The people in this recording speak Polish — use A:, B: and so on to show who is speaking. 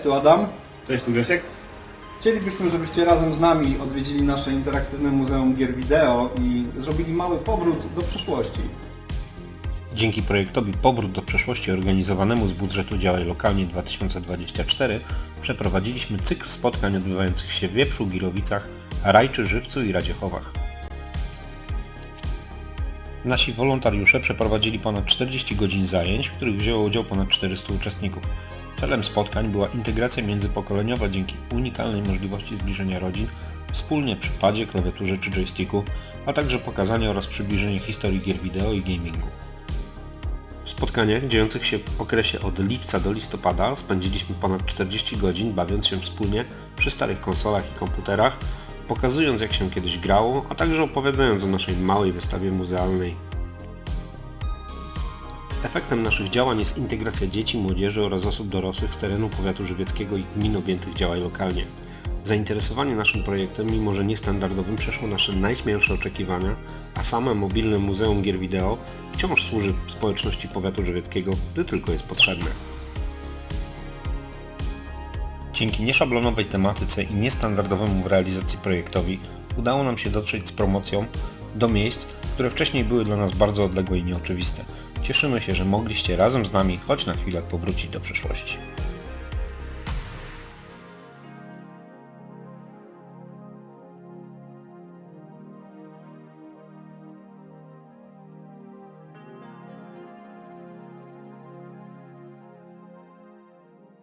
A: Cześć, tu Adam.
B: Cześć, tu Grzesiek.
A: Chcielibyśmy, żebyście razem z nami odwiedzili nasze interaktywne Muzeum Gier Wideo i zrobili mały powrót do przeszłości.
C: Dzięki projektowi Powrót do przeszłości organizowanemu z budżetu Działaj Lokalnie 2024 przeprowadziliśmy cykl spotkań odbywających się w Wieprzu, Girowicach, Rajczy, Żywcu i Radziechowach. Nasi wolontariusze przeprowadzili ponad 40 godzin zajęć, w których wzięło udział ponad 400 uczestników. Celem spotkań była integracja międzypokoleniowa dzięki unikalnej możliwości zbliżenia rodzin wspólnie przy padzie, klawiaturze czy joysticku, a także pokazanie oraz przybliżenie historii gier wideo i gamingu. W spotkaniach dziejących się w okresie od lipca do listopada spędziliśmy ponad 40 godzin bawiąc się wspólnie przy starych konsolach i komputerach, pokazując jak się kiedyś grało, a także opowiadając o naszej małej wystawie muzealnej. Efektem naszych działań jest integracja dzieci, młodzieży oraz osób dorosłych z terenu powiatu żywieckiego i gmin objętych działań lokalnie. Zainteresowanie naszym projektem, mimo że niestandardowym, przeszło nasze najśmielsze oczekiwania, a same mobilne Muzeum Gier Wideo wciąż służy społeczności powiatu żywieckiego, gdy tylko jest potrzebne. Dzięki nieszablonowej tematyce i niestandardowemu w realizacji projektowi udało nam się dotrzeć z promocją do miejsc, które wcześniej były dla nas bardzo odległe i nieoczywiste. Cieszymy się, że mogliście razem z nami choć na chwilę powrócić do przeszłości.